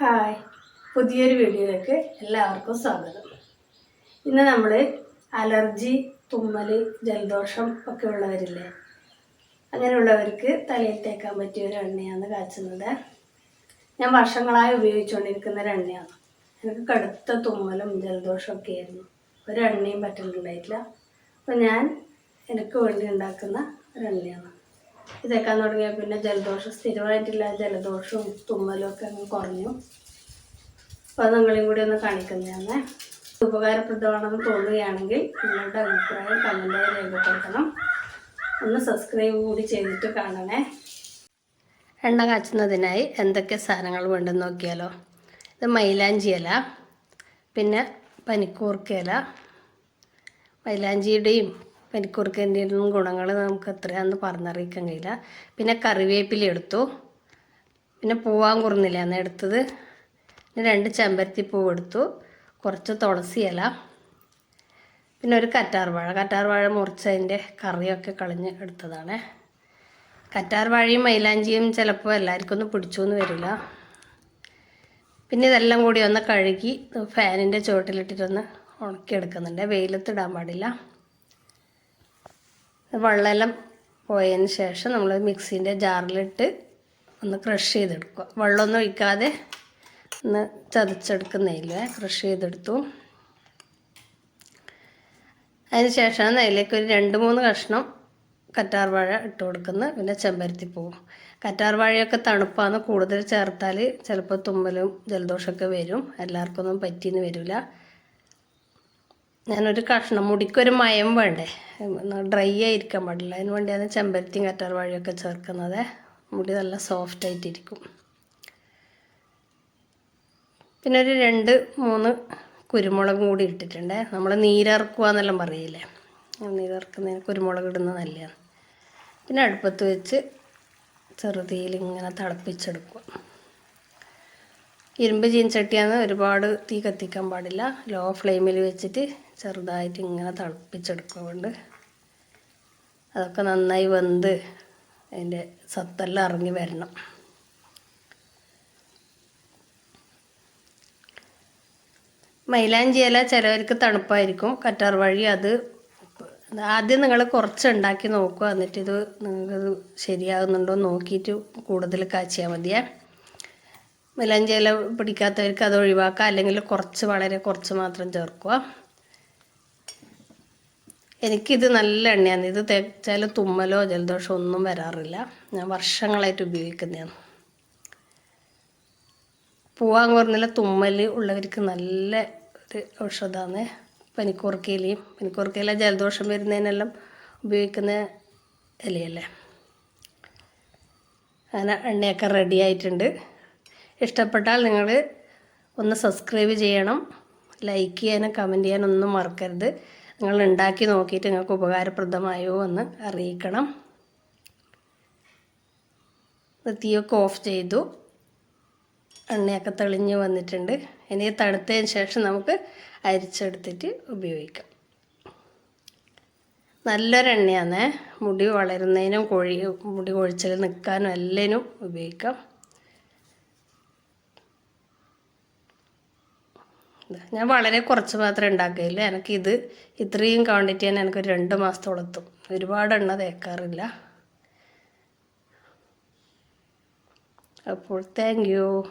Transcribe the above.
Hi. പുതിയൊരു വീഡിയോയിലേക്ക് എല്ലാവർക്കും സ്വാഗതം. ഇന്ന് നമ്മൾ അലർജി തുമ്മൽ ജലദോഷം ഒക്കെ ഉള്ളവരില്ലേ? അങ്ങനെയുള്ളവർക്ക് തലയിൽ തേക്കാൻ പറ്റിയ ഒരു എണ്ണയാണ് കാച്ചുന്നത്. ഞാൻ വർഷങ്ങളായി ഉപയോഗിച്ചുകൊണ്ടിരിക്കുന്ന ഒരു എണ്ണയാണ്. എനിക്ക് കടുത്ത തുമ്മലും ജലദോഷം ഒക്കെ ആയിരുന്നു. ഒരു എണ്ണയും പറ്റുന്നുണ്ടായിട്ടില്ല അപ്പോൾ ഞാൻ എനിക്ക് വേണ്ടി ഉണ്ടാക്കുന്ന ഒരു എണ്ണയാണ്. ഇതേക്കാൻ തുടങ്ങിയാൽ പിന്നെ ജലദോഷം സ്ഥിരമായിട്ടില്ല. ജലദോഷവും തുമ്മലും ഒക്കെ അങ്ങ് കുറഞ്ഞു. അപ്പോൾ അത് നിങ്ങളെയും കൂടി ഒന്ന് കാണിക്കുന്നതാണ്. ഉപകാരപ്രദമാണെന്ന് തോന്നുകയാണെങ്കിൽ നിങ്ങളുടെ അഭിപ്രായം കമന്റായി രേഖപ്പെടുത്തണം. ഒന്ന് സബ്സ്ക്രൈബ് കൂടി ചെയ്തിട്ട് കാണണേ. എണ്ണ കാച്ചുന്നതിനായി എന്തൊക്കെ സാധനങ്ങൾ വേണ്ടെന്ന് നോക്കിയാലോ? ഇത് മൈലാഞ്ചി ഇല പിന്നെ പനിക്കൂർക്കയില മൈലാഞ്ചിയുടെയും പനിക്കൂർക്കേന്റെയും ഗുണങ്ങൾ നമുക്ക് എത്രയാണെന്ന് പറഞ്ഞറിയിക്കാൻ കഴിയില്ല. പിന്നെ കറിവേപ്പില എടുത്തു. പിന്നെ പൂവാൻ അന്ന് എടുത്തത് പിന്നെ രണ്ട് ചെമ്പരത്തി പൂവ് എടുത്തു. കുറച്ച് തുളസി ഇല. പിന്നെ ഒരു കറ്റാർവാഴ. കറ്റാർവാഴ കറ്റാർ വാഴ മുറിച്ചതിന്റെ കറിയൊക്കെ കളഞ്ഞ് എടുത്തതാണ്. കറ്റാർവാഴയും മൈലാഞ്ചിയും ചിലപ്പോൾ എല്ലാവർക്കും ഒന്നും പിടിച്ചു എന്ന് വരില്ല. പിന്നെ ഇതെല്ലാം കൂടി ഒന്ന് കഴുകി ഫാനിന്റെ ചുവട്ടിലിട്ടിട്ടൊന്ന് ഉണക്കിയെടുക്കുന്നുണ്ട്. വെയിലത്തിടാൻ പാടില്ല. വെള്ളമെല്ലാം പോയതിന് ശേഷം നമ്മൾ മിക്സീന്റെ ജാറിലിട്ട് ഒന്ന് ക്രഷ് ചെയ്തെടുക്കുക. വെള്ളമൊന്നും ഒഴിക്കാതെ ഒന്ന് ചതച്ചെടുക്കുന്നതില്ല ക്രഷ് ചെയ്തെടുത്തു. അതിന് ശേഷമാണ് അതിലേക്ക് ഒരു രണ്ട് മൂന്ന് കഷ്ണം കറ്റാർവാഴ ഇട്ട് കൊടുക്കുന്നു. പിന്നെ ചെമ്പരത്തി കറ്റാർവാഴയൊക്കെ കറ്റാർ തണുപ്പാണ്. കൂടുതൽ ചേർത്താൽ ചിലപ്പോൾ തുമ്മലും ജലദോഷമൊക്കെ വരും. എല്ലാവർക്കൊന്നും പറ്റിയെന്ന് വരില്ല. ഞാനൊരു കഷ്ണം മുടിക്കൊരു മയം വേണ്ടേ? ഡ്രൈ ആയിരിക്കാൻ പാടില്ല. അതിന് വേണ്ടിയാണ് ചെമ്പരത്തിയും കറ്റാർ വാഴയൊക്കെ ചേർക്കുന്നത്. മുടി നല്ല സോഫ്റ്റ് ആയിട്ടിരിക്കും. പിന്നെ ഒരു രണ്ട് മൂന്ന് കുരുമുളകും കൂടി ഇട്ടിട്ടുണ്ട്. നമ്മൾ നീരിറക്കുക എന്നെല്ലാം പറയില്ലേ? നീരിറക്കുന്നതിന് കുരുമുളക് ഇടുന്നത് നല്ലതാണ്. പിന്നെ അടുപ്പത്ത് വെച്ച് ചെറുതീയിൽ ഇങ്ങനെ തിളപ്പിച്ചെടുക്കുക. ഇരുമ്പ് ചീൻചട്ടിയാണ് ഒരുപാട് തീ കത്തിക്കാൻ പാടില്ല. ലോ ഫ്ലെയിമിൽ വെച്ചിട്ട് ചെറുതായിട്ട് ഇങ്ങനെ തിളപ്പിച്ചെടുക്കുന്നുണ്ട് അതൊക്കെ നന്നായി വെന്ത് അതിന്റെ സത്തെല്ലാം ഇറങ്ങി വരണം. മൈലാഞ്ചി ഇല ചിലവർക്ക് തണുപ്പായിരിക്കും. കറ്റാർ വഴി അത് ആദ്യം നിങ്ങൾ കുറച്ച് ഉണ്ടാക്കി നോക്കുക. എന്നിട്ട് ഇത് നിങ്ങൾക്ക് ശരിയാകുന്നുണ്ടോ നോക്കിയിട്ട് കൂടുതൽ കാച്ചിയാൽ മതിയേ. മൈലാഞ്ചി ഇല പിടിക്കാത്തവർക്ക് അത് ഒഴിവാക്കുക അല്ലെങ്കിൽ കുറച്ച് വളരെ കുറച്ച് മാത്രം ചേർക്കുക. എനിക്കിത് നല്ല എണ്ണയാണ്. ഇത് തേച്ചാൽ തുമ്മലോ ജലദോഷമോ ഒന്നും വരാറില്ല. ഞാൻ വർഷങ്ങളായിട്ട് ഉപയോഗിക്കുന്നതാണ്. കുറഞ്ഞ തുമ്മൽ ഉള്ളവർക്ക് നല്ല ഒരു ഔഷധമാണ് പനിക്കൂർക്കയിലയും പനിക്കൂർക്കയില ജലദോഷം വരുന്നതിനെല്ലാം ഉപയോഗിക്കുന്ന ഇലയല്ലേ അങ്ങനെ എണ്ണയൊക്കെ റെഡി ആയിട്ടുണ്ട്. ഇഷ്ടപ്പെട്ടാൽ നിങ്ങൾ ഒന്ന് സബ്സ്ക്രൈബ് ചെയ്യണം. ലൈക്ക് ചെയ്യാനും കമന്റ് ചെയ്യാനൊന്നും മറക്കരുത്. നിങ്ങൾ ഉണ്ടാക്കി നോക്കിയിട്ട് നിങ്ങൾക്ക് ഉപകാരപ്രദമായോ എന്ന് അറിയിക്കണം. തീയൊക്കെ ഓഫ് ചെയ്തു. എണ്ണയൊക്കെ തെളിഞ്ഞ് വന്നിട്ടുണ്ട്. ഇനി തണുത്തതിന് ശേഷം നമുക്ക് അരിച്ചെടുത്തിട്ട് ഉപയോഗിക്കാം. നല്ലൊരു എണ്ണയാണ് മുടി വളരുന്നതിനും കൊഴി മുടി കൊഴിച്ചിൽ നിൽക്കാനും എല്ലാത്തിനും ഉപയോഗിക്കാം. ഞാൻ വളരെ കുറച്ച് മാത്രമേ ഉണ്ടാക്കുകയുള്ളൂ. എനിക്കിത് ഇത്രയും ക്വാണ്ടിറ്റി തന്നെ എനിക്കൊരു രണ്ട് മാസത്തോളം എത്തും ഒരുപാട് എണ്ണ തേക്കാറില്ല. അപ്പോൾ താങ്ക് യു